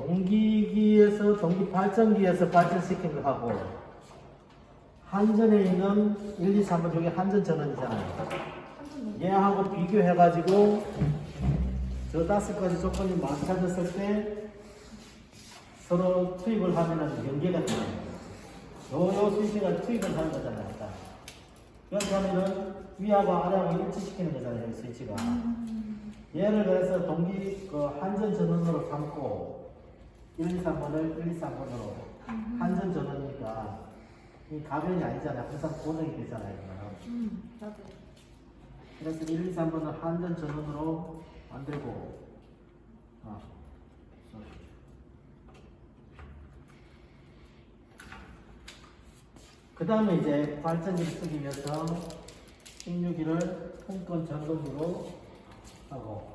동기기에서 동기 발전기에서 발전시킨 거하고 한전에 있는 1, 2, 3번 여기 한전 전원이잖아요. 얘하고 비교해가지고 저 다섯 가지 조건이 맞춰졌을 때 서로 투입을 하면은 연계가 돼요. 요, 요 스위치가 투입을 하는 거잖아요. 그렇게 하면은 위하고 아래하고 일치시키는 거잖아요. 이 스위치가. 예를 들어서 동기 그 한전 전원으로 삼고 1, 2, 3번을 1, 2, 3번으로 한전 전원이니까 이 가변이 아니잖아요. 항상 고정이 되잖아요. 음. 그래서 1, 2, 3번은 한전 전원으로 만들고 아, sorry. 그 다음에 이제 발전기를 쓰기 위해서 16기를 통건 점검으로 하고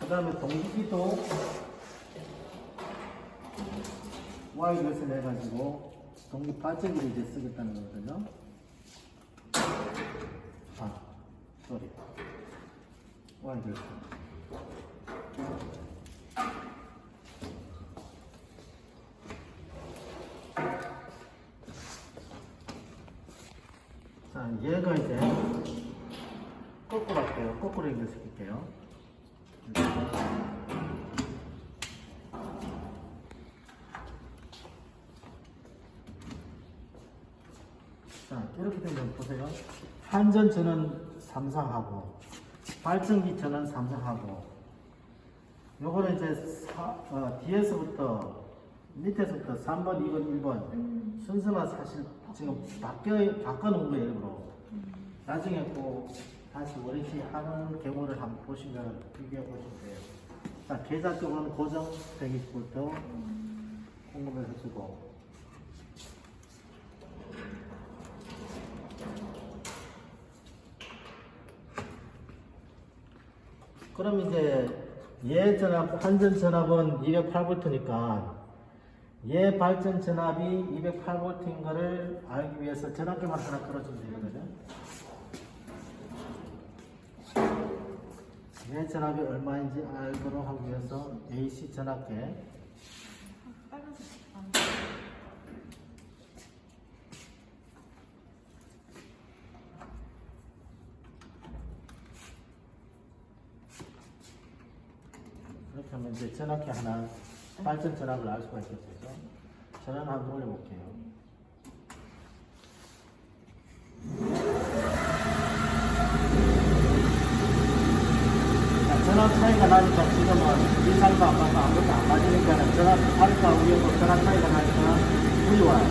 그 다음에 동기기도 와이드에서 내가지고 동기 발전기를 이제 쓰겠다는 거거든요. 아, 쏘리. 와이드에서. 자, 얘가 이제 거꾸로 할게요. 거꾸로 연결시킬게요. 자, 이렇게 되면 보세요. 한전 전원 삼성하고 발전기 전원 삼성하고 요거는 이제 사, 어, 뒤에서부터 밑에서부터 3번, 2번, 1번 순서가 사실 지금 바뀌어 바꿔놓은 거예요, 일부러. 나중에 꼭 다시 원위치 하는 경우를 한번 보시면 비교해 보시면 돼요. 자, 계좌 쪽으로는 고정 120V 공급해서 주고 그럼 이제 얘 전압, 한전 전압은 208V니까 얘 발전 전압이 208V인 거를 알기 위해서 전압계만 하나 끌어주면 되거든요. 얘 전압이 얼마인지 알도록 하기 위해서 AC 전압계 빨간색. 아, 이렇게 하면 이제 전압계 하나 발전 전압을 알 수가 있겠죠. 전압 한번 올려볼게요. 자, 전압 차이가 나니까 지금은 이상도 안 맞고 아무것도 안 맞으니까 전압 알파 우연도 전압 차이가 나니까 물이 와요.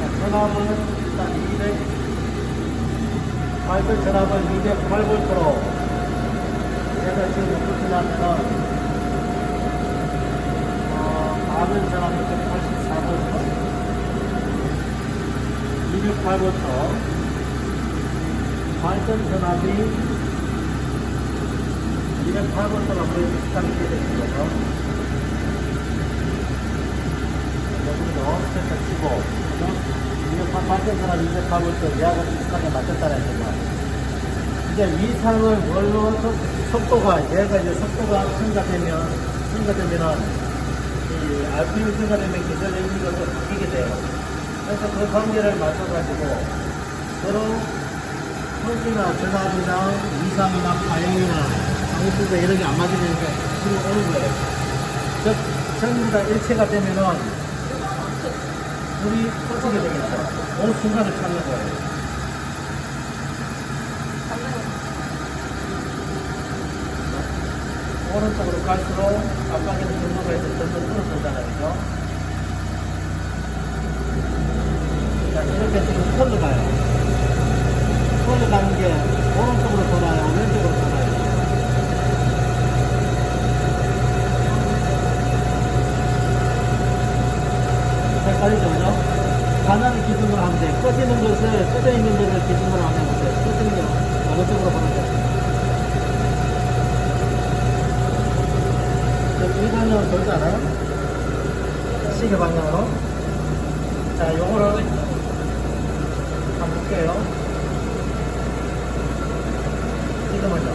자, 전압은 일단 200 발전 전압은 208V로 그래서 지금 이렇게 나면은 어, 가변 전압이 184V 208V 발전 전압이 208V가 거의 비슷하게 되는 거죠 여기도 센터 치고 그죠? 208 발전 전압 208V 얘하고 비슷하게 맞췄다는 거죠 이제 위상을 뭘로 속- 속도가 얘가 이제 속도가 증가되면 증가되면은 이 RPM 증가되면 의미가 또 바뀌게 돼요. 그래서 그 관계를 맞춰가지고 서로 성기나 전압이나 위상이나 파형이나 방수가 이런 게 안 맞으니까 뒤로 오는 거예요. 즉 전부 다 일체가 되면은 불이 터지게 되겠죠. 어느 순간을 찾는 거예요. 오른쪽으로 갈수록 깜빡이는 경로가 있어 점점 줄어들잖아요. 그죠? 자, 이렇게 지금 폴로 가요. 폴로 가는 게 오른쪽으로 돌아요. 왼쪽으로 돌아요. 꺼지는 것을 꺼져 있는 데를 기준으로 한번 보세요. 꺼지는 거 어느 쪽으로 보는 거예요? 이 방향으로 돌지 않아요? 시계 방향으로. 자, 요거를 한번 볼게요. 지금은요.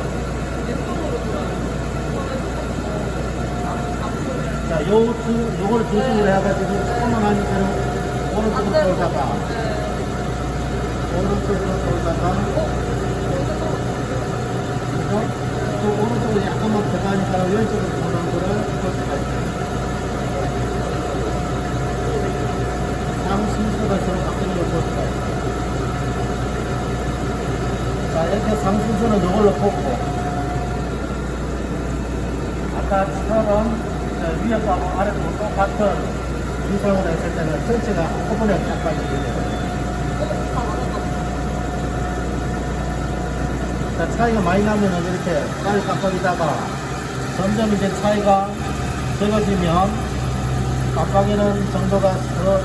자, 요 두, 요거를 중심으로 해가지고 조금만 하니까는 오른쪽으로 돌다가, 오른쪽으로 돌다가, 그죠? 또 오른쪽으로 약간만 더 가니까 왼쪽으로 도는 거를 볼 수가 있어요. 다음 순서가 서로 바뀌는 걸 볼 수가 있어요. 자, 이렇게 상순서는 이걸로 뽑고, 아까처럼 어, 위에도 하고 아래도 똑같은 위상으로 했을 때는 전체가 한꺼번에 약간 되요 자, 차이가 많이 나면은 이렇게 빨리 깜빡이다가 점점 이제 차이가 적어지면 깜빡이는 정도가 더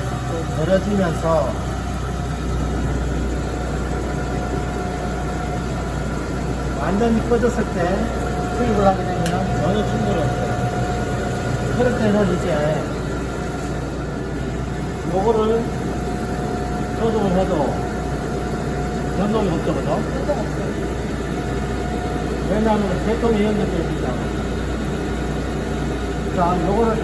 늘어지면서 완전히 꺼졌을 때 투입을 하게 되면 전혀 충돌이 없어요. 그럴 때는 이제 요거를 조정을 해도 변동이 없죠, 그죠? 운동 없어요. 왜냐하면 연결되어 있잖아. 자, 요거를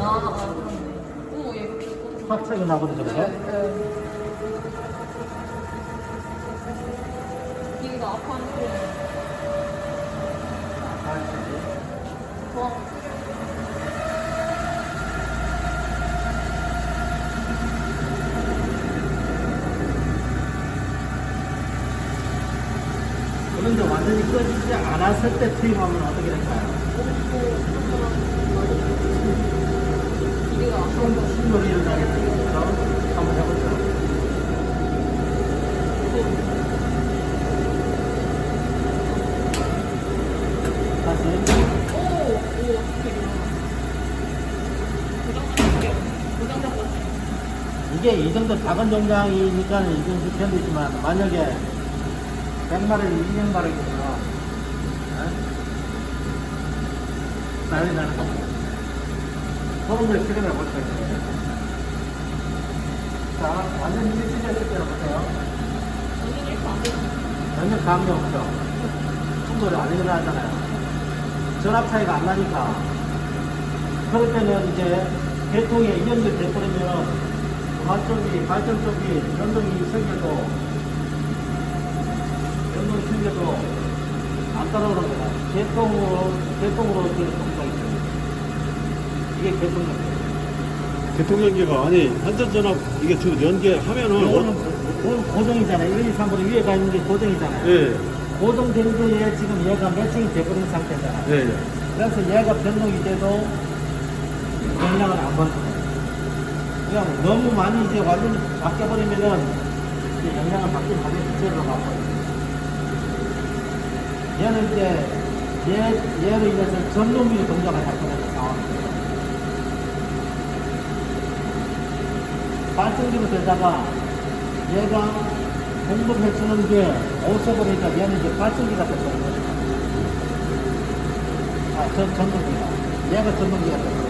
아, 아, 아. 확 차이가 나거든요, 그죠? 네. 이가 아파하는 소 꺼지지 않았을 때 투입하면 어떻게 될까요? 충돌이 일어나겠죠. 그죠? 한번 해보죠. 다시. 이게 이 정도 작은 정장이니까 이 정도 편이지만 만약에 100마리, 200마리면 난리 나는 겁니다. 그런 걸 실험해 볼 수가 있습니다. 자, 완전 일치됐을 때로 보세요. 전혀 감이 없죠. 충돌이 안 일어나잖아요. 전압 차이가 안 나니까. 그럴 때는 이제 계통에 연결 돼 버리면 발전기, 발전 쪽이 연동이 생겨도, 연동이 생겨도 안 따라오는 거다. 계통으로, 계통으로 이렇게 동작이 있습니다. 이게 계통입니다. 교통연계가 아니 한전전압 이게 지금 연계하면은 이거는 어, 고- 고정이잖아요. 1, 2, 3번이 위에 가 있는 게 고정이잖아요. 예, 고정된 거에 지금 얘가 매칭이 돼버린 상태잖아요. 예, 예. 그래서 얘가 변동이 돼도 영향을 안 받는 거예요. 그냥 너무 많이 이제 완전히 바뀌어버리면은 이제 영향을 받긴 하겠지, 제로 갖고. 얘는 이제 얘, 얘로 인해서 전동기 동작을 할 상황이에요. 발전기로 되다가 얘가 공급해주는 게 없어버리니까 얘는 이제 발전기가 거예요. 아, 전, 전동기가. 얘가 전동기가 됐어.